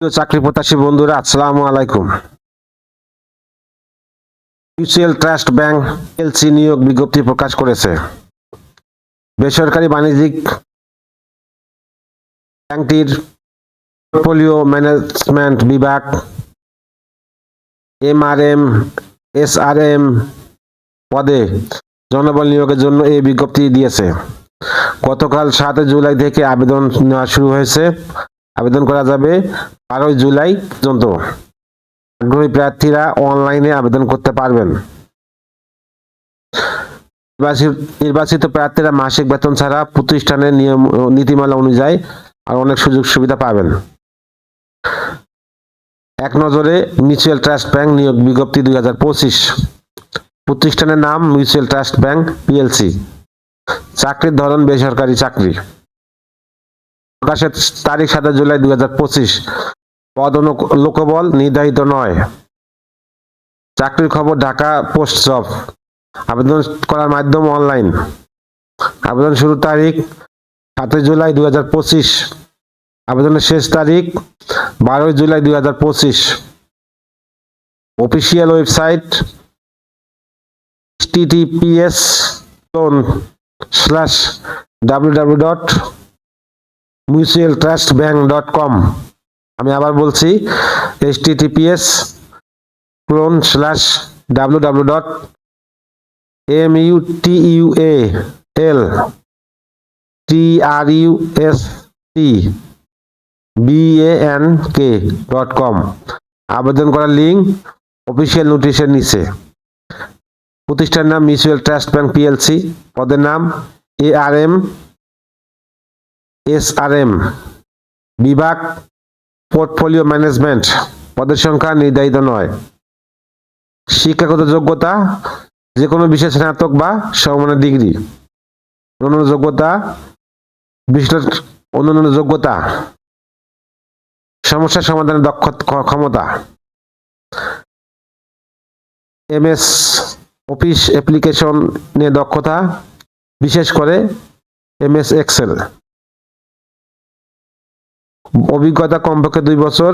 চাকরি প্রত্যাশী বন্ধুরা, আসসালামু আলাইকুম। মিউচুয়াল ট্রাস্ট ব্যাংক এলসি নিয়োগ বিজ্ঞপ্তি প্রকাশ করেছে। বেসরকারি বাণিজ্যিক ব্যাংকটির পোর্টফোলিও ম্যানেজমেন্ট বিভাগ, এমআরএম, এসআরএম পদে জনবল নিয়োগের জন্য এই বিজ্ঞপ্তি দিয়েছে। গতকাল সাত জুলাই থেকে আবেদন নেওয়া শুরু হয়েছে। আবেদন করা যাবে বারোই জুলাই পর্যন্ত। আগ্রহী প্রার্থীরা অনলাইনে আবেদন করতে পারবেন। নির্বাচিত- প্রার্থীরা মাসিক বেতন ছাড়া প্রতিষ্ঠানের নিয়ম, নীতিমালা অনুযায়ী আর অনেক সুযোগ সুবিধা পাবেন। এক নজরে মিউচুয়াল ট্রাস্ট ব্যাংক নিয়োগ বিজ্ঞপ্তি দুই হাজার পঁচিশ। প্রতিষ্ঠানের নাম মিউচুয়াল ট্রাস্ট ব্যাংক পিএলসি। চাকরির ধরন বেসরকারি চাকরি। প্রকাশের তারিখ সাত জুলাই দুই হাজার পঁচিশ। পদ লোকবল নির্ধারিত নয়। চাকরির খবর ঢাকা পোস্ট জব আবেদন করার মাধ্যম অনলাইন। আবেদন শুরুর তারিখ সাতই জুলাই দুই হাজার পঁচিশ। আবেদনের শেষ তারিখ বারোই জুলাই দুই হাজার পঁচিশ। Official website https slash W dot mutual trust bank dot com আমি আবার বলছি H TTPS colon slash W W dot M U T U A L T R U S T B N K dot com আবেদন করার link official নোটিশের নিচে। প্রতিষ্ঠানের নাম mutual trust bank PLC পদের নাম A R M S R M বিভাগ portfolio management পদের সংখ্যা নির্ধারিত নয়। শিক্ষাগত যোগ্যতা যে কোনো বিষয়ে স্নাতক বা সমমানের ডিগ্রি। অন্যান্য যোগ্যতা বিশ্লেষ অন্যান্য যোগ্যতা। সমস্যা সমাধানের দক্ষ ক্ষমতা। এমএস অফিস অ্যাপ্লিকেশন নিয়ে দক্ষতা, বিশেষ করে এমএস এক্সেল। অভিজ্ঞতা কমপক্ষে দুই বছর।